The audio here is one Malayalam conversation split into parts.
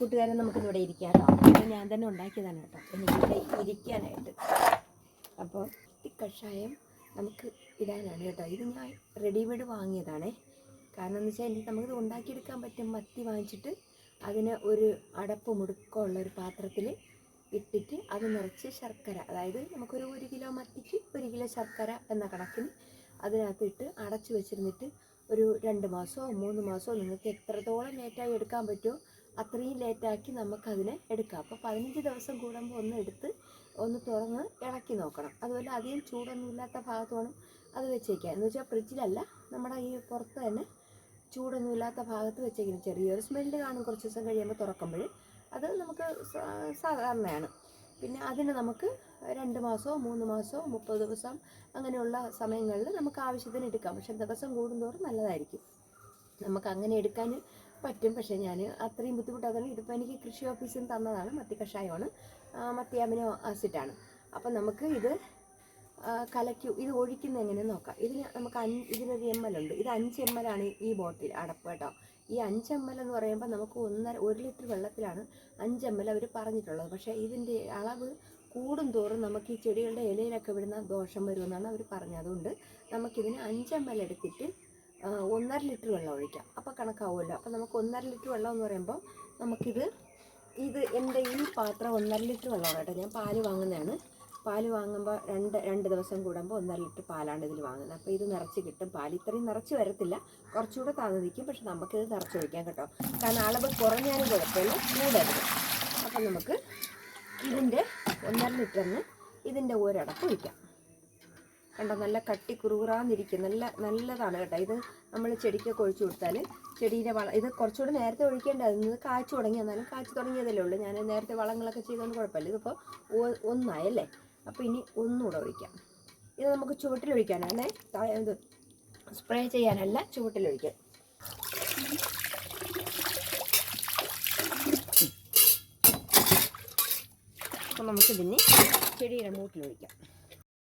കൂട്ടുകാരൻ നമുക്ക് ഇവിടെ ഇരിക്കാം കേട്ടോ ഞാൻ തന്നെ ഉണ്ടാക്കിയതാണ് കേട്ടോ. എനിക്കിവിടെ ഇരിക്കാനായിട്ട്. അപ്പോൾ ഈ കഷായം നമുക്ക് ഇടാനാണ് കേട്ടോ. ഇത് ഞാൻ റെഡിമെയ്ഡ് വാങ്ങിയതാണേ. കാരണം എന്ന് വെച്ചാൽ നമുക്കിത് ഉണ്ടാക്കിയെടുക്കാൻ പറ്റും മത്തി വാങ്ങിച്ചിട്ട് അതിന് ഒരു അടപ്പ് മുടുക്കമുള്ള ഒരു പാത്രത്തിൽ ഇട്ടിട്ട് അത് നിറച്ച് ശർക്കര. അതായത് നമുക്കൊരു ഒരു കിലോ മത്തിക്ക് ഒരു കിലോ ശർക്കര എന്ന കണക്കിന് അതിനകത്ത് ഇട്ട് അടച്ചു വെച്ചിരുന്നിട്ട് ഒരു രണ്ട് മാസമോ മൂന്ന് മാസമോ നിങ്ങൾക്ക് എത്രത്തോളം ലേറ്റായി എടുക്കാൻ പറ്റുമോ അത്രയും ലേറ്റാക്കി നമുക്കതിനെ എടുക്കാം. അപ്പോൾ പതിനഞ്ച് ദിവസം കൂടുമ്പോൾ ഒന്ന് എടുത്ത് ഒന്ന് തുറന്ന് ഇളക്കി നോക്കണം. അതുപോലെ അധികം ചൂടൊന്നും ഇല്ലാത്ത ഭാഗത്ത് വേണം അത് വെച്ചേക്കാം. എന്ന് വെച്ചാൽ ഫ്രിഡ്ജിലല്ല നമ്മുടെ ഈ പുറത്ത് തന്നെ ചൂടൊന്നും ഇല്ലാത്ത ഭാഗത്ത് വെച്ചേക്കുന്നത് ചെറിയൊരു സ്മെല്ല് കാണും കുറച്ച് ദിവസം കഴിയുമ്പോൾ തുറക്കുമ്പോൾ അത് നമുക്ക് സാധാരണയാണ്. പിന്നെ അതിന് നമുക്ക് രണ്ട് മാസമോ മൂന്ന് മാസമോ മുപ്പത് ദിവസം അങ്ങനെയുള്ള സമയങ്ങളിൽ നമുക്ക് ആവശ്യത്തിന് എടുക്കാം. പക്ഷെ ദിവസം കൂടുന്തോറും നല്ലതായിരിക്കും. നമുക്ക് അങ്ങനെ എടുക്കാൻ പറ്റും. പക്ഷേ ഞാൻ അത്രയും ബുദ്ധിമുട്ടാകുന്നു ഇതിപ്പോൾ എനിക്ക് കൃഷി ഓഫീസിൽ തന്നതാണ്. മത്തി കഷായമാണ്. മത്തി അമിനോ ആസിഡാണ്. അപ്പം നമുക്ക് ഇത് കലക്കു ഇത് ഒഴിക്കുന്ന എങ്ങനെ നോക്കാം. ഇതിന് നമുക്ക് അഞ്ച് ഇതിനൊരു എം എൽ ഉണ്ട്. ഇത് അഞ്ച് എം എൽ ആണ് ഈ ബോട്ടിൽ അടപ്പ് കേട്ടോ. ഈ അഞ്ച് എം എൽ എന്ന് പറയുമ്പോൾ നമുക്ക് ഒന്നര ഒരു ലിറ്റർ വെള്ളത്തിലാണ് അഞ്ച് എം എൽ അവർ പറഞ്ഞിട്ടുള്ളത്. പക്ഷേ ഇതിന്റെ അളവ് കൂടും തോറും നമുക്ക് ഈ ചെടികളുടെ ഇലയിലൊക്കെ വിടുന്ന ദോഷം വരുമെന്നാണ് അവർ പറഞ്ഞത്. അതുകൊണ്ട് നമുക്കിതിന് അഞ്ച് എം എൽ എടുത്തിട്ട് ഒന്നര ലിറ്റർ വെള്ളം ഒഴിക്കാം. അപ്പോൾ കണക്കാവുമല്ലോ. അപ്പോൾ നമുക്ക് ഒന്നര ലിറ്റർ വെള്ളം എന്ന് പറയുമ്പോൾ നമുക്കിത് ഇത് എന്റെ ഈ പാത്രം ഒന്നര ലിറ്റർ വെള്ളമാണ് കേട്ടോ. ഞാൻ പാൽ വാങ്ങുന്നതാണ്. പാൽ വാങ്ങുമ്പോൾ രണ്ട് രണ്ട് ദിവസം കൂടുമ്പോൾ ഒന്നര ലിറ്റർ പാലാണ് ഇതിൽ വാങ്ങുന്നത്. അപ്പോൾ ഇത് നിറച്ച് കിട്ടും പാൽ ഇത്രയും നിറച്ച് വരത്തില്ല. കുറച്ചുകൂടെ താഴ്ന്നു നിൽക്കും. പക്ഷെ നമുക്കിത് നിറച്ച് ഒഴിക്കാം കേട്ടോ. കാരണം അളവ് കുറഞ്ഞാലും കുഴപ്പമില്ല. കൂടരുത്. അപ്പം നമുക്ക് ഇതിന്റെ ഒന്നര ലിറ്ററിന് ഇതിന്റെ ഒരടപ്പ് ഒഴിക്കാം. കണ്ടോ നല്ല കട്ടി കുറുകുറാന്നിരിക്കും. നല്ല നല്ലതാണ് കേട്ടോ. ഇത് നമ്മൾ ചെടിക്കൊക്കെ ഒഴിച്ചു കൊടുത്താൽ ചെടീന്റെ വളം ഇത് കുറച്ചുകൂടി നേരത്തെ ഒഴിക്കേണ്ടത് ഇത് കാച്ചു തുടങ്ങി എന്നാലും കാച്ചു തുടങ്ങിയതല്ലേ ഉള്ളൂ. ഞാൻ നേരത്തെ വളങ്ങളൊക്കെ ചെയ്തുകൊണ്ട് കുഴപ്പമില്ല. ഇതിപ്പോൾ ഒന്നായല്ലേ? അപ്പോൾ ഇനി ഒന്നുകൂടെ ഒഴിക്കാം. ഇത് നമുക്ക് ചുവട്ടിലൊഴിക്കാനാണേ ഇത് സ്പ്രേ ചെയ്യാനല്ല ചുവട്ടിലൊഴിക്കാം അപ്പോൾ നമുക്കിതിന് ചെടിയുടെ മൂട്ടിലൊഴിക്കാം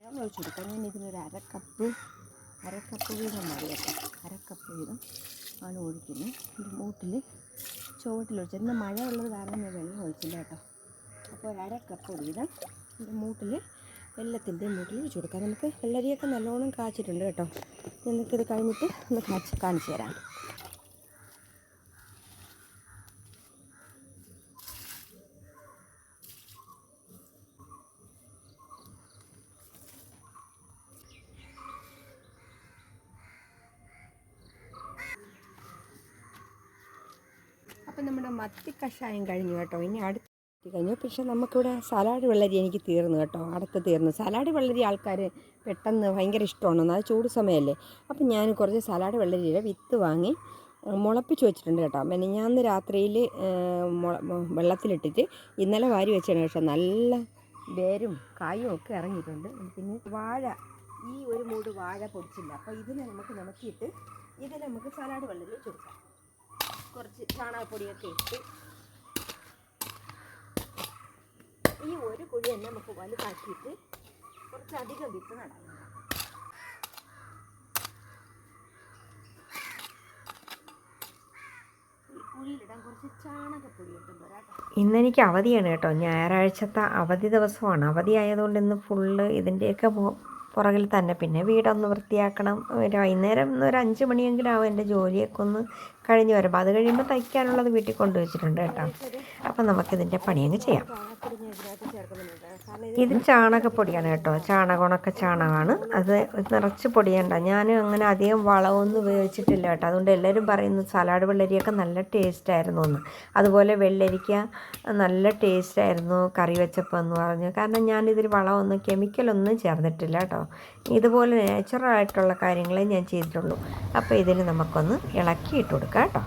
ഞാൻ ഒഴിച്ചു ഞാൻ ഇതിനൊരു അര കപ്പ് അര കപ്പ് വീതം മതി കേട്ടോ. അര കപ്പ് വീതം ആണ് ഒഴിക്കുന്നത്. ഇത് മൂട്ടിൽ ചുവട്ടിൽ ചുവട്ടിലൊഴിച്ചു ഇന്ന് മഴ ഉള്ളത് കാരണം ഞാൻ വെള്ളം ഒഴിച്ചില്ല കേട്ടോ. അപ്പോൾ ഒരു അര കപ്പ് വീതം ഇത് മൂട്ടിൽ വെള്ളത്തിന്റെ മൂട്ടിൽ ഒഴിച്ചു കൊടുക്കാം. നമുക്ക് വെള്ളരിയൊക്കെ നല്ലോണം കാച്ചിട്ടുണ്ട് കേട്ടോ. നിങ്ങൾക്കിത് കഴിഞ്ഞിട്ട് ഒന്ന് കാച്ച് കാണിച്ചു തരാം അപ്പം നമ്മുടെ മത്തി കഷായം കഴിഞ്ഞു കേട്ടോ. ഇനി അടുത്ത് കഴിഞ്ഞു. പക്ഷെ നമുക്കിവിടെ സലാഡ് വെള്ളരി എനിക്ക് തീർന്നു കേട്ടോ. അടുത്ത് തീർന്നു. സലാഡ് വെള്ളരി ആൾക്കാർ പെട്ടെന്ന് ഭയങ്കര ഇഷ്ടമാണ്. അത് ചൂട് സമയമല്ലേ. അപ്പം ഞാൻ കുറച്ച് സലാഡ് വെള്ളരിയുടെ വിത്ത് വാങ്ങി മുളപ്പിച്ച് വെച്ചിട്ടുണ്ട് കേട്ടോ. മെനഞ്ഞാന്ന് രാത്രിയിൽ വെള്ളത്തിലിട്ടിട്ട് ഇന്നലെ വാരി വെച്ചാണ് കേട്ടോ. നല്ല വേരും കായും ഒക്കെ ഇറങ്ങിയിട്ടുണ്ട്. പിന്നെ വാഴ ഈ ഒരു മൂട് വാഴ പൊടിച്ചില്ല. അപ്പോൾ ഇതിനെ നമുക്ക് നമുക്കിട്ട് ഇതിനെ നമുക്ക് സലാഡ് വെള്ളരി വെച്ച് കൊടുക്കാം കുറച്ച് ചാണകപ്പൊടിയൊക്കെ ഇട്ട് ഈ ഒരു കുഴി തന്നെ നമുക്ക് വലുതാക്കിയിട്ട് കുറച്ചധികം വിത്ത് നടാം. ഇന്നെനിക്ക് അവധിയാണ് കേട്ടോ. ഞായറാഴ്ചത്തെ അവധി ദിവസമാണ്. അവധി ആയതുകൊണ്ട് ഇന്ന് ഫുള്ള് ഇതിന്റെയൊക്കെ പുറകിൽ തന്നെ. പിന്നെ വീടൊന്ന് വൃത്തിയാക്കണം. ഒരു വൈകുന്നേരം ഒരു അഞ്ച് മണിയെങ്കിലും ആവും എന്റെ ജോലിയൊക്കെ ഒന്ന് കഴിഞ്ഞ് വരുമ്പോൾ അത് കഴിയുമ്പോൾ തയ്ക്കാനുള്ളത് വീട്ടിൽ കൊണ്ടുവച്ചിട്ടുണ്ട് കേട്ടോ. അപ്പം നമുക്കിതിന്റെ പണിയങ്ങ് ചെയ്യാം. ഇത് ചാണകപ്പൊടിയാണ് കേട്ടോ. ചാണകം ഉണക്ക ചാണകമാണ്. അത് നിറച്ച് പൊടിയണ്ട. ഞാൻ അങ്ങനെ അധികം വളമൊന്നും ഉപയോഗിച്ചിട്ടില്ല കേട്ടോ. അതുകൊണ്ട് എല്ലാവരും പറയുന്നു സലാഡ് വെള്ളരിയൊക്കെ നല്ല ടേസ്റ്റായിരുന്നു എന്ന്. അതുപോലെ വെള്ളരിക്ക നല്ല ടേസ്റ്റായിരുന്നു കറി വെച്ചപ്പോൾ എന്ന് പറഞ്ഞു. കാരണം ഞാനിതിൽ വളമൊന്നും കെമിക്കലൊന്നും ചേർന്നിട്ടില്ല കേട്ടോ. ഇതുപോലെ നാച്ചുറലായിട്ടുള്ള കാര്യങ്ങളെ ഞാൻ ചെയ്തിട്ടുള്ളൂ. അപ്പോൾ ഇതിൽ നമുക്കൊന്ന് ഇളക്കി ഇട്ട് കൊടുക്കാം കേട്ടോ.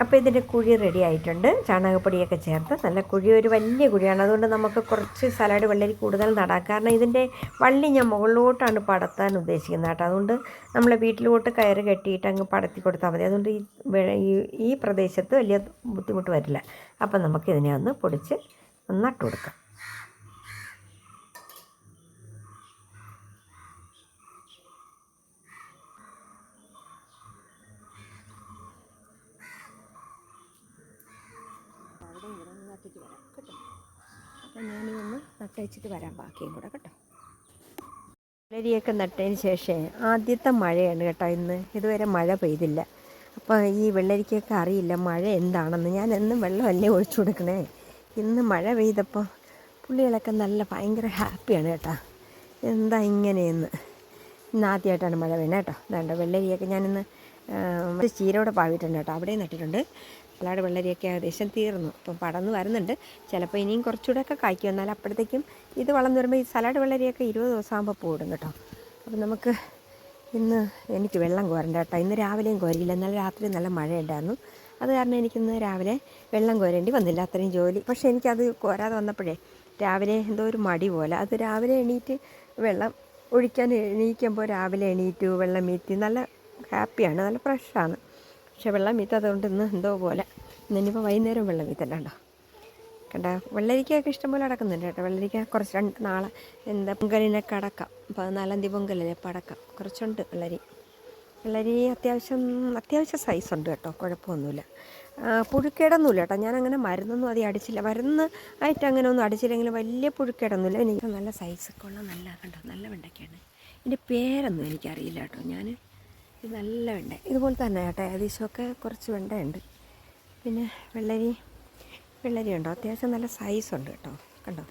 അപ്പോൾ ഇതിന്റെ കുഴി റെഡി ആയിട്ടുണ്ട്. ചാണകപ്പൊടിയൊക്കെ ചേർത്ത് നല്ല കുഴി ഒരു വലിയ കുഴിയാണ്. അതുകൊണ്ട് നമുക്ക് കുറച്ച് സലാഡ് വെള്ളരി കൂടുതൽ നടാം. കാരണം ഇതിന്റെ വള്ളി ഞാൻ മുകളിലോട്ടാണ് പടത്താൻ ഉദ്ദേശിക്കുന്നത് കേട്ടോ. അതുകൊണ്ട് നമ്മളെ വീട്ടിലോട്ട് കയറ് കെട്ടിയിട്ട് അങ്ങ് പടത്തി കൊടുത്താൽ മതി. അതുകൊണ്ട് ഈ ഈ- പ്രദേശത്ത് വലിയ ബുദ്ധിമുട്ട് വരില്ല. അപ്പം നമുക്കിതിനെ ഒന്ന് പൊടിച്ച് ഒന്ന് നട്ടു കൊടുക്കാം. അപ്പം ഒന്ന് നട്ടയച്ചിട്ട് വരാം ബാക്കിയും കൂടെ കേട്ടോ. വെള്ളരിയൊക്കെ നട്ടതിന് ശേഷം ആദ്യത്തെ മഴയാണ് കേട്ടോ ഇന്ന്. ഇതുവരെ മഴ പെയ്തില്ല. അപ്പോൾ ഈ വെള്ളരിക്കൊക്കെ അറിയില്ല മഴ എന്താണെന്ന്. ഞാൻ എന്നും വെള്ളമല്ലേ ഒഴിച്ചു കൊടുക്കണേ. ഇന്ന് മഴ പെയ്തപ്പോൾ പുള്ളികളൊക്കെ നല്ല ഭയങ്കര ഹാപ്പിയാണ് കേട്ടോ. എന്താ ഇങ്ങനെയെന്ന്. ഇന്ന് ആദ്യമായിട്ടാണ് മഴ വീണത് കേട്ടോ. വേണ്ട വെള്ളരിയൊക്കെ ഞാനിന്ന് ചീരയോടെ പാവിയിട്ടുണ്ട് കേട്ടോ. അവിടെയും നട്ടിട്ടുണ്ട്. അല്ലാതെ വെള്ളരിയൊക്കെ ഏകദേശം തീർന്നു. അപ്പം പടന്ന് വരുന്നുണ്ട്. ചിലപ്പോൾ ഇനിയും കുറച്ചുകൂടെയൊക്കെ കായ്ക്കും. എന്നാൽ അപ്പോഴത്തേക്കും ഇത് വളർന്നു വരുമ്പോൾ ഈ സലാഡ് വെള്ളരിയൊക്കെ ഇരുപത് ദിവസം ആകുമ്പോൾ പൂടും കേട്ടോ. അപ്പം നമുക്ക് ഇന്ന് എനിക്ക് വെള്ളം കോരണ്ട കേട്ടോ. ഇന്ന് രാവിലെയും കോരിയില്ല. ഇന്നലെ രാത്രി നല്ല മഴയുണ്ടായിരുന്നു. അത് കാരണം എനിക്കിന്ന് രാവിലെ വെള്ളം കോരേണ്ടി വന്നില്ല. അത്രയും ജോലി. പക്ഷേ എനിക്കത് കോരാതെ വന്നപ്പോഴേ രാവിലെ എന്തോ ഒരു മടി പോലെ. അത് രാവിലെ എണീറ്റ് വെള്ളം ഒഴിക്കാൻ എണീക്കുമ്പോൾ രാവിലെ എണീറ്റു വെള്ളം മീറ്റി നല്ല ഹാപ്പിയാണ്. നല്ല ഫ്രഷാണ് പക്ഷേ വെള്ളം മീറ്റാത്തതുകൊണ്ട് ഇന്ന് എന്തോ പോലെ. ഇന്നിപ്പോൾ വൈകുന്നേരം വെള്ളം മീത്തണ്ടോ കണ്ട വെള്ളരിക്കയൊക്കെ ഇഷ്ടംപോലെ അടക്കുന്നുണ്ട് കേട്ടോ. വെള്ളരിക്ക കുറച്ച് രണ്ട് നാളെ എന്താ പൊങ്കലിനൊക്കെ അടക്കാം പതിനാലാം തീയതി പൊങ്കലല്ലേ അപ്പോൾ അടക്കാം. കുറച്ചുണ്ട് വെള്ളരി. വെള്ളരി അത്യാവശ്യം അത്യാവശ്യം സൈസ് ഉണ്ട് കേട്ടോ. കുഴപ്പമൊന്നുമില്ല. പുഴുക്കേടൊന്നുമില്ല കേട്ടോ. ഞാനങ്ങനെ മരുന്നൊന്നും അധികം അടിച്ചില്ല. മരുന്ന് ആയിട്ട് അങ്ങനെ ഒന്നും അടിച്ചില്ലെങ്കിലും വലിയ പുഴുക്കേടൊന്നുമില്ല. എനിക്ക് നല്ല സൈസൊക്കെ ഉള്ള നല്ല കണ്ടോ നല്ല വെണ്ടയ്ക്കാണ് എന്റെ പേരൊന്നും എനിക്കറിയില്ല കേട്ടോ. ഞാൻ ഇത് നല്ല വെണ്ട ഇതുപോലെ തന്നെ കേട്ടോ ഏകദേശമൊക്കെ കുറച്ച് വെണ്ടയുണ്ട്. പിന്നെ വെള്ളരി വെള്ളരി ഉണ്ടോ അത്യാവശ്യം നല്ല സൈസ് ഉണ്ട് കേട്ടോ കണ്ടോ?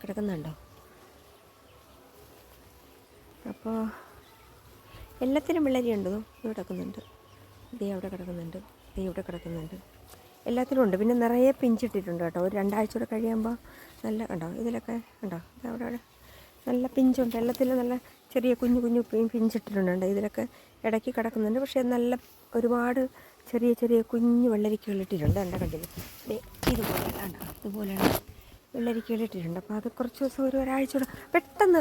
കിടക്കുന്നുണ്ടോ? അപ്പോൾ എല്ലാത്തിനും വെള്ളരി ഉണ്ടോ ഇത് കിടക്കുന്നുണ്ട്. ദേ അവിടെ കിടക്കുന്നുണ്ട്. ദേ ഇവിടെ കിടക്കുന്നുണ്ട്. എല്ലാത്തിനും ഉണ്ട്. പിന്നെ നിറയെ പിഞ്ചിട്ടിട്ടുണ്ട് കേട്ടോ. ഒരു രണ്ടാഴ്ച കൂടെ കഴിയുമ്പോൾ നല്ല കണ്ടോ? ഇതിലൊക്കെ ഇത് അവിടെ അവിടെ. നല്ല പിഞ്ചുണ്ട്. വെള്ളത്തിൽ നല്ല ചെറിയ കുഞ്ഞു കുഞ്ഞു പിഞ്ചിട്ടിട്ടുണ്ട്. ഇതിലൊക്കെ ഇടയ്ക്ക് കിടക്കുന്നുണ്ട്. പക്ഷേ നല്ല ഒരുപാട് ചെറിയ ചെറിയ കുഞ്ഞു വെള്ളരിക്കകൾ ഇട്ടിട്ടുണ്ട്. എന്റെ കണ്ടിൽ ഇതുപോലെയാണ്. ഇതുപോലെയാണ് വെള്ളരിക്കകൾ ഇട്ടിട്ടുണ്ട്. അപ്പോൾ അത് കുറച്ച് ദിവസം ഒരു ഒരാഴ്ച കൂടെ പെട്ടെന്ന്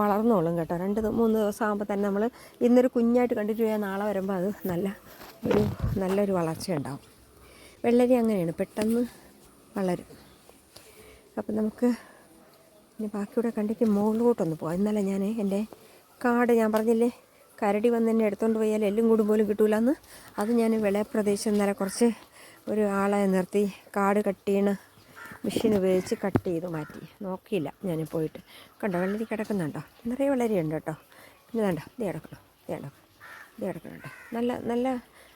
വളർന്നോളും കേട്ടോ. രണ്ട് മൂന്ന് ദിവസം ആകുമ്പോൾ തന്നെ നമ്മൾ ഇന്നൊരു കുഞ്ഞായിട്ട് കണ്ടിട്ട് പോയാൽ നാളെ വരുമ്പോൾ അത് നല്ല ഒരു നല്ലൊരു വളർച്ച ഉണ്ടാവും. വെള്ളരി അങ്ങനെയാണ്. പെട്ടെന്ന് വളരും. അപ്പം നമുക്ക് ഇനി ബാക്കിയൂടെ കണ്ടിട്ട് മുകളിലോട്ടൊന്ന് പോകാം ഇന്നലെ ഞാൻ എന്റെ കാട് ഞാൻ പറഞ്ഞില്ലേ കരടി വന്ന് എന്നെ എടുത്തുകൊണ്ട് പോയാൽ എല്ലും കൂടും പോലും കിട്ടൂലെന്ന്. അത് ഞാൻ വിളയപ്രദേശം ഇന്നലെ കുറച്ച് ഒരു ആളെ നിർത്തി കാട് കട്ട് ചെയ്യണ മെഷീൻ ഉപയോഗിച്ച് കട്ട് ചെയ്ത് മാറ്റി. നോക്കിയില്ല ഞാൻ പോയിട്ട്. കണ്ടോ വെള്ളരി കിടക്കുന്നുണ്ടോ? നിറയെ വെള്ളരി ഉണ്ട് കേട്ടോ. പിന്നെ വേണ്ട ഇത് കിടക്കണം ഇത് കിടക്കണം ഇത് കിടക്കണുണ്ട് നല്ല നല്ല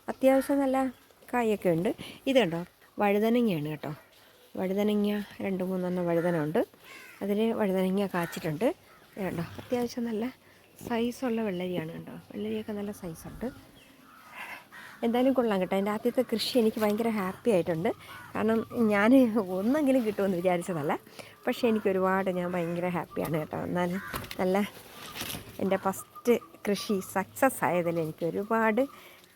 അത്യാവശ്യം നല്ല കായൊക്കെ ഉണ്ട്. ഇത് കണ്ടോ വഴുതനങ്ങയാണ് കേട്ടോ. വഴുതനങ്ങ രണ്ട് മൂന്നെണ്ണം വഴുതന ഉണ്ട് അതിൽ വഴുതനങ്ങ കാച്ചിട്ടുണ്ട്. കണ്ടോ? അത്യാവശ്യം നല്ല സൈസുള്ള വെള്ളരിയാണ് കേട്ടോ വെള്ളരിയൊക്കെ നല്ല സൈസുണ്ട് എന്തായാലും കൊള്ളാം കേട്ടോ. എന്റെ ആദ്യത്തെ കൃഷി എനിക്ക് ഭയങ്കര ഹാപ്പി ആയിട്ടുണ്ട്. കാരണം ഞാൻ ഒന്നെങ്കിലും കിട്ടുമെന്ന് വിചാരിച്ചതല്ല. പക്ഷേ എനിക്ക് ഒരുപാട് ഞാൻ ഭയങ്കര ഹാപ്പിയാണ് കേട്ടോ. എന്നാൽ നല്ല എന്റെ ഫസ്റ്റ് കൃഷി സക്സസ് ആയതിൽ എനിക്ക് ഒരുപാട്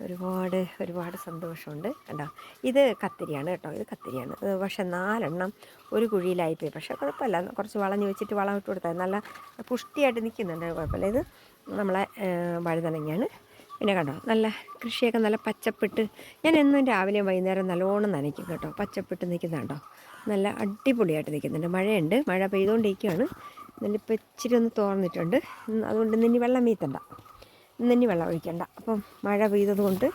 ഒരുപാട് ഒരുപാട് സന്തോഷമുണ്ട്. കണ്ടോ? ഇത് കത്തിരിയാണ് കേട്ടോ. ഇത് കത്തിരിയാണ്. പക്ഷേ നാലെണ്ണം ഒരു കുഴിയിലായിപ്പോയി പക്ഷേ കുഴപ്പമില്ല. കുറച്ച് വളഞ്ഞ് വെച്ചിട്ട് വളം ഇട്ട് കൊടുത്താൽ നല്ല പുഷ്ടിയായിട്ട് നിൽക്കുന്നുണ്ട്. കുഴപ്പമില്ല. ഇത് നമ്മളെ വഴുതനങ്ങയാണ്. പിന്നെ കണ്ടോ? നല്ല കൃഷിയൊക്കെ നല്ല പച്ചപ്പെട്ട് ഞാൻ എന്നും രാവിലെയും വൈകുന്നേരം നല്ലോണം നനയ്ക്കും കേട്ടോ. പച്ചപ്പിട്ട് നിൽക്കുന്നുണ്ടോ നല്ല അടിപൊളിയായിട്ട് നിൽക്കുന്നുണ്ട്. മഴയുണ്ട്. മഴ പെയ്തുകൊണ്ടിരിക്കുകയാണ്. എന്നാലിപ്പോൾ ഇച്ചിരി ഒന്ന് തോർന്നിട്ടുണ്ട്. അതുകൊണ്ട് ഇനി വെള്ളം വീത്തണ്ട. ഇന്ന് ഇനി വെള്ളം ഒഴിക്കണ്ട. അപ്പം മഴ പെയ്തത് കൊണ്ട്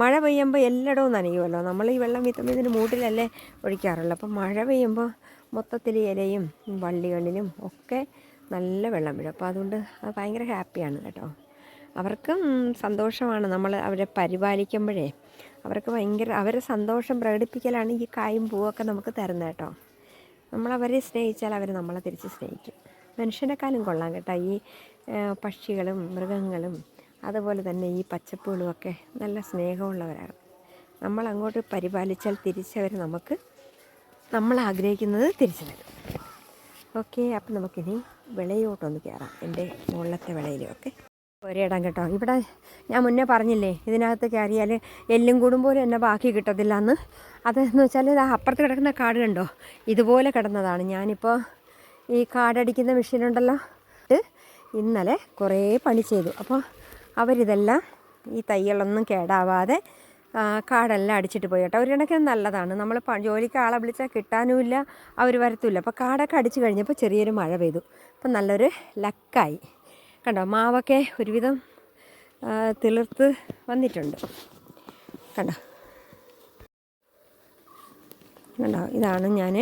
മഴ പെയ്യുമ്പോൾ എല്ലായിടവും നനയുമല്ലോ നമ്മൾ ഈ വെള്ളം വീത്തുമ്പോൾ മൂട്ടിലല്ലേ ഒഴിക്കാറുള്ളൂ. അപ്പം മഴ പെയ്യുമ്പോൾ മൊത്തത്തിൽ ഇലയും വള്ളികളിലും ഒക്കെ നല്ല വെള്ളം വീഴും അപ്പോൾ അതുകൊണ്ട് അത് ഭയങ്കര ഹാപ്പിയാണ് കേട്ടോ. അവർക്കും സന്തോഷമാണ് നമ്മൾ അവരെ പരിപാലിക്കുമ്പോഴേ. അവർക്ക് ഭയങ്കര അവരെ സന്തോഷം പ്രകടിപ്പിക്കലാണ് ഈ കായും പൂവൊക്കെ നമുക്ക് തരുന്നത് കേട്ടോ. നമ്മളവരെ സ്നേഹിച്ചാൽ അവർ നമ്മളെ തിരിച്ച് സ്നേഹിക്കും. മനുഷ്യനെക്കാളും കൊള്ളാം കേട്ടോ. ഈ പക്ഷികളും മൃഗങ്ങളും അതുപോലെ തന്നെ ഈ പച്ചപ്പുകളുമൊക്കെ നല്ല സ്നേഹമുള്ളവരാണ്. നമ്മൾ അങ്ങോട്ട് പരിപാലിച്ചാൽ തിരിച്ചവർ നമുക്ക് നമ്മൾ ആഗ്രഹിക്കുന്നത് തിരിച്ചു തരും. ഓക്കെ അപ്പം നമുക്കിനി വിളയോട്ടൊന്ന് കയറാം. എന്റെ മുകളിലത്തെ വിളയിലൊക്കെ. ഒരേടം കേട്ടോ. ഇവിടെ ഞാൻ മുന്നേ പറഞ്ഞില്ലേ ഇതിനകത്ത് കയറിയാൽ എല്ലും കൂടുമ്പോലും എന്നെ ബാക്കി കിട്ടത്തില്ല എന്ന് അതെന്ന് വെച്ചാൽ ഇത് അപ്പുറത്ത് കിടക്കുന്ന കാട് കണ്ടോ ഇതുപോലെ കിടന്നതാണ്. ഞാനിപ്പോൾ ഈ കാടടിക്കുന്ന മെഷീനുണ്ടല്ലോ ഇന്നലെ കുറേ പണി ചെയ്തു. അപ്പോൾ അവരിതെല്ലാം ഈ തൈകളൊന്നും കേടാവാതെ കാടെല്ലാം അടിച്ചിട്ട് പോയി കേട്ടോ. ഒരു കണക്കിന് നല്ലതാണ്. നമ്മൾ ജോലിക്ക് ആളെ വിളിച്ചാൽ കിട്ടാനുമില്ല അവർ വരത്തുമില്ല. അപ്പോൾ കാടൊക്കെ അടിച്ചു കഴിഞ്ഞപ്പോൾ ചെറിയൊരു മഴ പെയ്തു. അപ്പം നല്ലൊരു ലക്കായി. കണ്ടോ മാവൊക്കെ ഒരുവിധം തിളിർത്ത് വന്നിട്ടുണ്ട്. കണ്ടോ? കണ്ടോ? ഇതാണ് ഞാൻ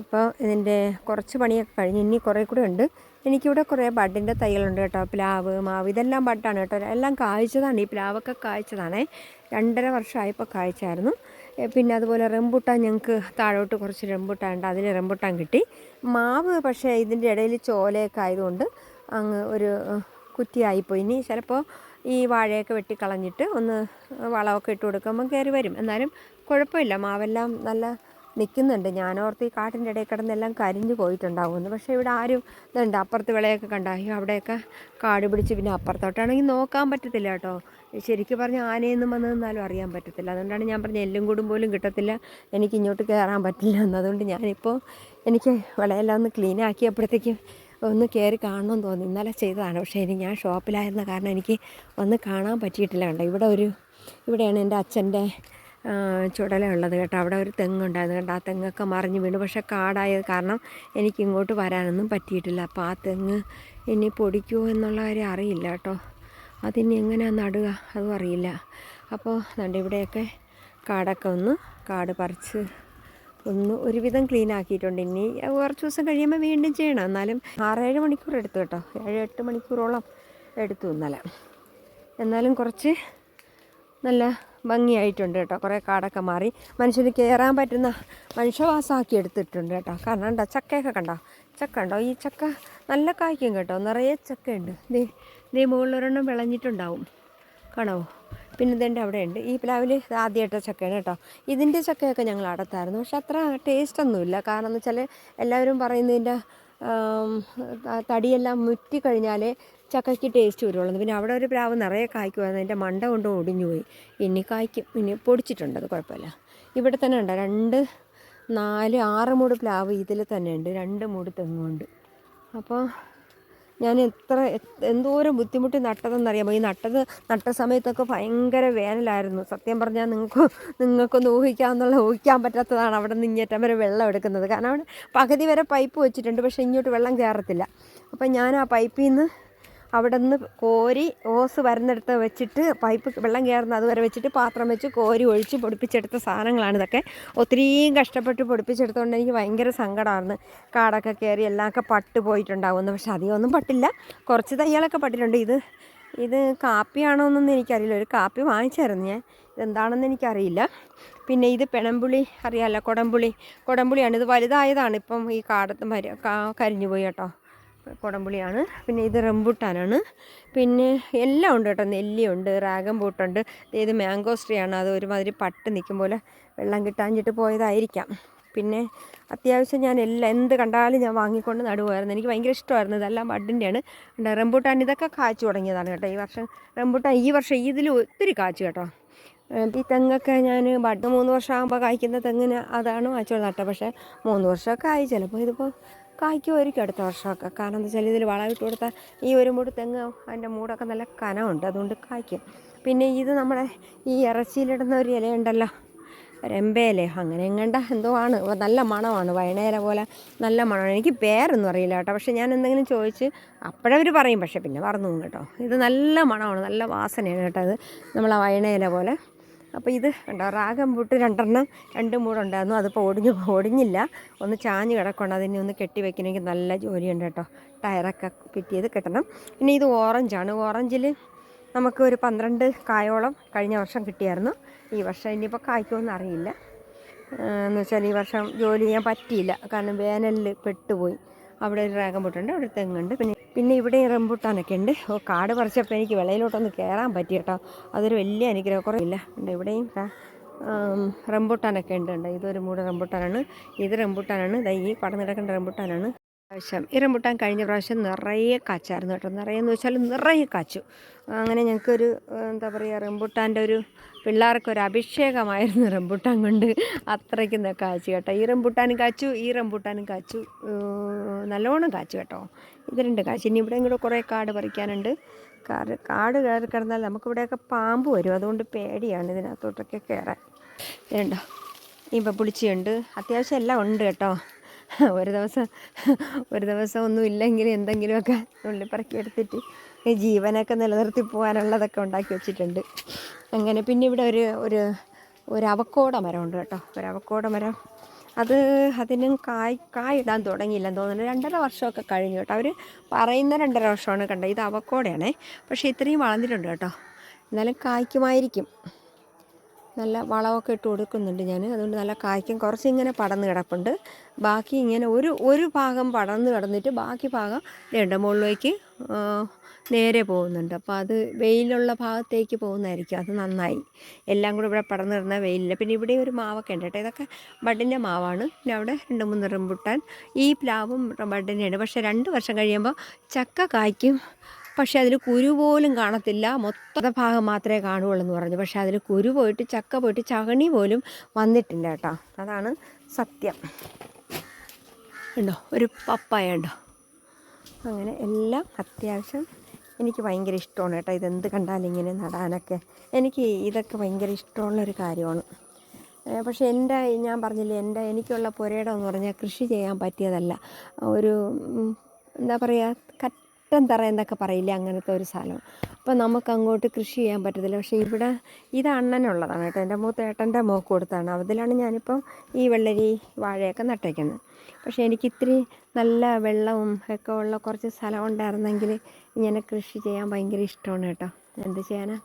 ഇപ്പോൾ ഇതിന്റെ കുറച്ച് പണിയൊക്കെ കഴിഞ്ഞ് ഇനി കുറേ കൂടെ ഉണ്ട്. എനിക്കിവിടെ കുറേ ബഡിന്റെ തൈകളുണ്ട് കേട്ടോ. പ്ലാവ് മാവ് ഇതെല്ലാം ബഡാണ് കേട്ടോ. എല്ലാം കായ്ച്ചതാണ്. ഈ പ്ലാവൊക്കെ കായ്ച്ചതാണേ. രണ്ടര വർഷമായപ്പോൾ കായ്ച്ചായിരുന്നു. പിന്നെ അതുപോലെ റംബുട്ടാൻ ഞങ്ങൾക്ക് താഴോട്ട് കുറച്ച് റംബുട്ടാൻ ഉണ്ട്. അതിൽ റംബുട്ടാൻ കിട്ടി. മാവ് പക്ഷേ ഇതിന്റെ ഇടയിൽ ചോലയൊക്കെ ആയതുകൊണ്ട് അങ്ങ് ഒരു കുറ്റിയായിപ്പോയി. ഇനി ചിലപ്പോൾ ഈ വാഴയൊക്കെ വെട്ടിക്കളഞ്ഞിട്ട് ഒന്ന് വളമൊക്കെ ഇട്ട് കൊടുക്കുമ്പോൾ കയറി വരും. എന്നാലും കുഴപ്പമില്ല. മാവെല്ലാം നല്ല നിൽക്കുന്നുണ്ട് ഞാനോർത്ത് ഈ കാട്ടിന്റെ ഇടയിൽ കിടന്നെല്ലാം കരിഞ്ഞു പോയിട്ടുണ്ടാവുമെന്ന് പക്ഷേ ഇവിടെ ആരും ഇതുണ്ട്. അപ്പുറത്ത് വിളയൊക്കെ കണ്ടായി അവിടെയൊക്കെ കാട് പിടിച്ച് പിന്നെ അപ്പുറത്തോട്ടാണെങ്കിൽ നോക്കാൻ പറ്റത്തില്ല കേട്ടോ. ശരിക്കും പറഞ്ഞാൽ ആനയൊന്നും വന്നതെന്നാലും അറിയാൻ പറ്റത്തില്ല. അതുകൊണ്ടാണ് ഞാൻ പറഞ്ഞ എല്ലും കൂടും പോലും കിട്ടത്തില്ല. എനിക്ക് ഇങ്ങോട്ട് കയറാൻ പറ്റില്ല എന്നതുകൊണ്ട് ഞാനിപ്പോൾ എനിക്ക് വിളയെല്ലാം ഒന്ന് ക്ലീൻ ആക്കിയപ്പോഴത്തേക്കും ഒന്ന് കയറി കാണണമെന്ന് തോന്നി. ഇന്നലെ ചെയ്തതാണ്. പക്ഷേ ഇനി ഞാൻ ഷോപ്പിലായിരുന്ന കാരണം എനിക്ക് ഒന്ന് കാണാൻ പറ്റിയിട്ടില്ല കണ്ടോ ഇവിടെ ഒരു ഇവിടെയാണ് എന്റെ അച്ഛന്റെ ചുടല ഉള്ളത് കേട്ടോ. അവിടെ ഒരു തെങ്ങുണ്ടായിരുന്നു കേട്ടോ. ആ തെങ്ങൊക്കെ മറിഞ്ഞ് വീണു. പക്ഷേ കാടായത് കാരണം എനിക്ക് ഇങ്ങോട്ട് വരാനൊന്നും പറ്റിയിട്ടില്ല. അപ്പോൾ ആ തെങ്ങ് ഇനി പൊടിക്കുമോ എന്നുള്ള കാര്യം അറിയില്ല കേട്ടോ. അതിനി എങ്ങനെയാണ് നടുക? അതും അറിയില്ല. അപ്പോൾ ദാണ്ട് ഇവിടെയൊക്കെ കാടൊക്കെ ഒന്ന് കാട് പറിച്ച് ഒന്ന് ഒരുവിധം ക്ലീൻ ആക്കിയിട്ടുണ്ട്. ഇനി കുറച്ച് ദിവസം കഴിയുമ്പോൾ വീണ്ടും ചെയ്യണം. എന്നാലും ആറേഴ് മണിക്കൂർ എടുത്തു കേട്ടോ. ഏഴ് എട്ട് മണിക്കൂറോളം എടുത്തു ഇന്നലെ. എന്നാലും കുറച്ച് നല്ല ഭംഗിയായിട്ടുണ്ട് കേട്ടോ. കുറേ കാടൊക്കെ മാറി. മനുഷ്യന് കയറാൻ പറ്റുന്ന മനുഷ്യവാസമാക്കി എടുത്തിട്ടുണ്ട് കേട്ടോ. കാരണം ഉണ്ടോ ചക്കയൊക്കെ കണ്ടോ? ചക്ക ഉണ്ടോ ഈ ചക്ക നല്ല കായ്ക്കും കേട്ടോ. നിറയെ ചക്കയുണ്ട്. ദേ ദേ മുകളിലൊരെണ്ണം വിളഞ്ഞിട്ടുണ്ടാവും. കാണാവോ പിന്നെ ഇതിന്റെ അവിടെ ഉണ്ട് ഈ പ്ലാവിൽ ആദ്യമായിട്ട ചക്കയാണ് കേട്ടോ. ഇതിന്റെ ചക്കയൊക്കെ ഞങ്ങൾ അടത്തായിരുന്നു. പക്ഷെ അത്ര ടേസ്റ്റ് ഒന്നുമില്ല കാരണം എന്ന് വെച്ചാൽ എല്ലാവരും പറയുന്നതിന്റെ തടിയെല്ലാം മുറ്റി കഴിഞ്ഞാലേ ചക്കയ്ക്ക് ടേസ്റ്റ് വരുള്ളൂ. പിന്നെ അവിടെ ഒരു പ്രാവ് നിറയെ കായ്ക്കുമായിരുന്നു അതിന്റെ മണ്ട കൊണ്ട് ഒടിഞ്ഞു പോയി. ഇനി കായ്ക്കും. ഇനി പൊടിച്ചിട്ടുണ്ട്. അത് കുഴപ്പമില്ല. ഇവിടെ തന്നെ ഉണ്ട്. രണ്ട് നാല് ആറ് മൂട് പ്ലാവ് ഇതിൽ തന്നെ ഉണ്ട്. രണ്ട് മൂട് തെങ്ങുണ്ട് അപ്പോൾ ഞാൻ എത്ര എന്തോരം ബുദ്ധിമുട്ടി നട്ടതെന്നറിയാമോ? ഈ നട്ടത് നട്ട സമയത്തൊക്കെ ഭയങ്കര വേനലായിരുന്നു. സത്യം പറഞ്ഞാൽ നിങ്ങൾക്ക് നിങ്ങൾക്കൊന്ന് ഊഹിക്കാമെന്നുള്ള ഊഹിക്കാൻ പറ്റാത്തതാണ് അവിടെ നിന്ന് ഇങ്ങേറ്റം വരെ വെള്ളം എടുക്കുന്നത്. കാരണം അവിടെ പകുതി വരെ പൈപ്പ് വെച്ചിട്ടുണ്ട്. പക്ഷേ ഇങ്ങോട്ട് വെള്ളം കയറത്തില്ല. അപ്പം ഞാൻ ആ പൈപ്പിൽ നിന്ന് അവിടെ നിന്ന് കോരി ഓസ് വരുന്നിടത്ത് വെച്ചിട്ട് പൈപ്പ് വെള്ളം കയറുന്ന അതുവരെ വെച്ചിട്ട് പാത്രം വെച്ച് കോരി ഒഴിച്ച് പൊടിപ്പിച്ചെടുത്ത സാധനങ്ങളാണ് ഇതൊക്കെ. ഒത്തിരിയും കഷ്ടപ്പെട്ട് പൊടിപ്പിച്ചെടുത്തുകൊണ്ട് എനിക്ക് ഭയങ്കര സങ്കടമാണ് കാടൊക്കെ കയറി എല്ലാമൊക്കെ പട്ട് പോയിട്ടുണ്ടാവുമെന്ന് പക്ഷെ അധികമൊന്നും പട്ടില്ല. കുറച്ച് തയ്യാളൊക്കെ പട്ടിട്ടുണ്ട്. ഇത് ഇത് കാപ്പിയാണോ എന്നൊന്നും എനിക്കറിയില്ല. ഒരു കാപ്പി വാങ്ങിച്ചായിരുന്നു ഞാൻ. ഇതെന്താണെന്ന് എനിക്കറിയില്ല. പിന്നെ ഇത് പിണമ്പുളി അറിയാമല്ലോ കൊടംപുളി. കൊടംപുളിയാണ്. ഇത് വലുതായതാണ്. ഇപ്പം ഈ കാടത്ത് മര കരിഞ്ഞു പോയി കേട്ടോ. കുടംപുളിയാണ്. പിന്നെ ഇത് റംബുട്ടാനാണ്. പിന്നെ എല്ലാം ഉണ്ട് കേട്ടോ. നെല്ലിയുണ്ട് റാഗം പൂട്ടുണ്ട് ഇത് മാംഗോസ് ആണ് അത് ഒരുമാതിരി പട്ട് നിൽക്കും പോലെ വെള്ളം കിട്ടാഞ്ഞിട്ട് പോയതായിരിക്കാം. പിന്നെ അത്യാവശ്യം ഞാൻ എല്ലാം എന്ത് കണ്ടാലും ഞാൻ വാങ്ങിക്കൊണ്ട് നടുവായിരുന്നു. എനിക്ക് ഭയങ്കര ഇഷ്ടമായിരുന്നു. ഇതെല്ലാം ബഡിന്റെയാണ് റംബൂട്ടാൻ ഇതൊക്കെ കാച്ചു തുടങ്ങിയതാണ് കേട്ടോ. ഈ വർഷം റംബൂട്ടാൻ ഈ വർഷം ഇതിൽ ഒത്തിരി കാച്ചു കേട്ടോ. ഈ തെങ്ങൊക്കെ ഞാൻ ബഡ് മൂന്ന് വർഷം ആകുമ്പോൾ കായ്ക്കുന്ന തെങ്ങിന് അതാണ് വാങ്ങിച്ചോണ്ട് നട്ടത് പക്ഷേ മൂന്ന് വർഷമൊക്കെ ആയി. ചിലപ്പോൾ ഇതിപ്പോൾ കായ്ക്കുമായിരിക്കും അടുത്ത വർഷമൊക്കെ. കാരണം എന്താ വെച്ചാൽ ഇതിൽ വളമിട്ട് കൊടുത്താൽ ഈ ഒരു മൂട് തെങ്ങ് അതിന്റെ മൂടൊക്കെ നല്ല കനമുണ്ട്. അതുകൊണ്ട് കായ്ക്കും. പിന്നെ ഇത് നമ്മുടെ ഈ ഇറച്ചിയിലിടുന്ന ഒരു ഇലയുണ്ടല്ലോ. രമ്പയില അങ്ങനെ എങ്ങണ്ട എന്തോ ആണ്. നല്ല മണമാണ്. വയണയില പോലെ നല്ല മണമാണ്. എനിക്ക് പേരൊന്നും അറിയില്ല കേട്ടോ. പക്ഷേ ഞാൻ എന്തെങ്കിലും ചോദിച്ച് അപ്പോഴവർ പറയും. പക്ഷേ പിന്നെ പോകും കേട്ടോ. ഇത് നല്ല മണമാണ്. നല്ല വാസനയാണ് കേട്ടോ അത് നമ്മൾ ആ പോലെ. അപ്പോൾ ഇത് ഉണ്ടോ റാഗം പൂട്ട് രണ്ടെണ്ണം രണ്ട് മൂടുണ്ടായിരുന്നു. അതിപ്പോൾ ഒടിഞ്ഞു ഒടിഞ്ഞില്ല. ഒന്ന് ചാഞ്ഞ് കിടക്കണം അതിനെ ഒന്ന് കെട്ടി വെക്കണമെങ്കിൽ നല്ല ജോലിയുണ്ട് കേട്ടോ. ടയറൊക്കെ ഫിറ്റ് ചെയ്ത് കെട്ടണം. പിന്നെ ഇത് ഓറഞ്ചാണ് ഓറഞ്ചിൽ നമുക്ക് ഒരു പന്ത്രണ്ട് കായോളം കഴിഞ്ഞ വർഷം കിട്ടിയായിരുന്നു. ഈ വർഷം ഇനിയിപ്പോൾ കായ്ക്കുമെന്ന് അറിയില്ല. എന്ന് വെച്ചാൽ ഈ വർഷം ജോലി ചെയ്യാൻ പറ്റിയില്ല. കാരണം വേനലിൽ പെട്ടുപോയി. അവിടെ ഒരു റാഗം പൊട്ടുണ്ട് അവിടെ തെങ്ങുണ്ട്. പിന്നെ പിന്നെ ഇവിടെ റംബുട്ടാനൊക്കെ ഉണ്ട്. ഓ കാട് പറിച്ചപ്പോൾ എനിക്ക് വിളയിലോട്ടൊന്ന് കയറാൻ പറ്റി കേട്ടോ അതൊരു വലിയ അനുഗ്രഹം കുറവില്ല. ഉണ്ട് ഇവിടെയും റംബുട്ടാനൊക്കെ ഉണ്ട് ഉണ്ട്. ഇതൊരു മൂട് റംബുട്ടാനാണ്. ഇത് റംബുട്ടാനാണ്. ഈ പടം കിടക്കേണ്ട റംബുട്ടാനാണ്. പ്രാവശ്യം ഈ കഴിഞ്ഞ പ്രാവശ്യം നിറയെ കാച്ചായിരുന്നു കേട്ടോ. നിറയെ എന്ന് വെച്ചാൽ നിറയെ കാച്ചു. അങ്ങനെ ഞങ്ങൾക്കൊരു എന്താ പറയുക റംബുട്ടാന്റെ ഒരു പിള്ളേർക്കൊരു അഭിഷേകമായിരുന്നു റംബുട്ടാൻ കൊണ്ട് അത്രയ്ക്ക് കാച്ചു കേട്ടോ. ഈ റംബുട്ടാനും കാച്ചു ഈ റംബുട്ടാനും കാച്ചു. നല്ലോണം കാച്ചു കേട്ടോ. ഇത് രണ്ട് കാച്ചു. ഇനി ഇവിടെ കൂടെ കുറേ കാട് പറിക്കാനുണ്ട്. കാട് കാട് കയറി കിടന്നാൽ നമുക്കിവിടെയൊക്കെ പാമ്പ് വരും. അതുകൊണ്ട് പേടിയാണ് ഇതിനകത്തോട്ടൊക്കെ കയറാൻ. വേണ്ട ഇപ്പം പുളിച്ചിയുണ്ട്. അത്യാവശ്യം എല്ലാം ഉണ്ട് കേട്ടോ. ഒരു ദിവസം ഒരു ദിവസം ഒന്നും ഇല്ലെങ്കിൽ എന്തെങ്കിലുമൊക്കെ നുള്ളിപ്പറക്കി എടുത്തിട്ട് ജീവനൊക്കെ നിലനിർത്തി പോകാനുള്ളതൊക്കെ ഉണ്ടാക്കി വെച്ചിട്ടുണ്ട്. അങ്ങനെ പിന്നെ ഇവിടെ ഒരു ഒരു ഒരു അവക്കോട മരമുണ്ട് കേട്ടോ. ഒരു അവക്കോട മരം. അത് അതിനും കായ് കായ് ഇടാൻ തുടങ്ങിയില്ലെന്ന് തോന്നുന്നു. രണ്ടര വർഷമൊക്കെ കഴിഞ്ഞു കേട്ടോ. അവർ പറയുന്ന രണ്ടര വർഷമാണ് കണ്ടത്. ഇത് അവക്കോടയാണേ. പക്ഷേ ഇത്രയും വളർന്നിട്ടുണ്ട് കേട്ടോ. എന്നാലും കായ്ക്കുമായിരിക്കും. നല്ല വളമൊക്കെ ഇട്ട് കൊടുക്കുന്നുണ്ട് ഞാൻ അതുകൊണ്ട് നല്ല കായ്ക്കും കുറച്ച് ഇങ്ങനെ പടന്ന് കിടപ്പുണ്ട്. ബാക്കി ഇങ്ങനെ ഒരു ഒരു ഭാഗം പടർന്ന് കിടന്നിട്ട് ബാക്കി ഭാഗം രണ്ട് മുകളിലേക്ക് നേരെ പോകുന്നുണ്ട്. അപ്പോൾ അത് വെയിലുള്ള ഭാഗത്തേക്ക് പോകുന്നതായിരിക്കും. അത് നന്നായി. എല്ലാം കൂടെ ഇവിടെ പടർന്ന് കിടന്ന വെയിലില്ല. പിന്നെ ഇവിടെ ഒരു മാവൊക്കെ ഉണ്ട് കേട്ടോ. ഇതൊക്കെ ബഡിന്റെ മാവാണ്. പിന്നെ അവിടെ രണ്ട് മൂന്ന് റംബുട്ടാൻ. ഈ പ്ലാവും ബഡിന്റെയാണ് പക്ഷേ രണ്ട് വർഷം കഴിയുമ്പോൾ ചക്ക കായ്ക്കും പക്ഷേ അതിൽ കുരു പോലും കാണത്തില്ല. മൊത്തം ഭാഗം മാത്രമേ കാണുകയുള്ളൂ എന്ന് പറഞ്ഞു. പക്ഷേ അതിൽ കുരു പോയിട്ട് ചക്ക പോയിട്ട് ചകണി പോലും വന്നിട്ടില്ല കേട്ടോ. അതാണ് സത്യം. ഉണ്ടോ? ഒരു പപ്പായ ഉണ്ടോ? അങ്ങനെ എല്ലാം അത്യാവശ്യം എനിക്ക് ഭയങ്കര ഇഷ്ടമാണ് കേട്ടോ. ഇതെന്ത് കണ്ടാലും ഇങ്ങനെ നടാനൊക്കെ. എനിക്ക് ഇതൊക്കെ ഭയങ്കര ഇഷ്ടമുള്ളൊരു കാര്യമാണ്. പക്ഷേ എന്റെ ഞാൻ പറഞ്ഞില്ലേ എന്റെ എനിക്കുള്ള പുരയിടം എന്ന് പറഞ്ഞാൽ കൃഷി ചെയ്യാൻ പറ്റിയതല്ല. ഒരു എന്താ പറയുക കറ്റൻ തറ എന്നൊക്കെ പറയില്ലേ അങ്ങനത്തെ ഒരു സ്ഥലം അപ്പോൾ നമുക്ക് അങ്ങോട്ട് കൃഷി ചെയ്യാൻ പറ്റത്തില്ല. പക്ഷേ ഇവിടെ ഇത് അണ്ണനുള്ളതാണ് കേട്ടോ. എന്റെ മൂത്ത ഏട്ടന്റെ മോക്ക് കൊടുത്താണ്. അതിലാണ് ഞാനിപ്പം ഈ വെള്ളരി വാഴയൊക്കെ നട്ടേക്കുന്നത്. പക്ഷേ എനിക്ക് ഇത്തിരി നല്ല വെള്ളവും ഒക്കെ ഉള്ള കുറച്ച് സ്ഥലം ഉണ്ടായിരുന്നെങ്കിൽ ഇങ്ങനെ കൃഷി ചെയ്യാൻ ഭയങ്കര ഇഷ്ടമാണ് കേട്ടോ. എന്ത് ചെയ്യാനാ?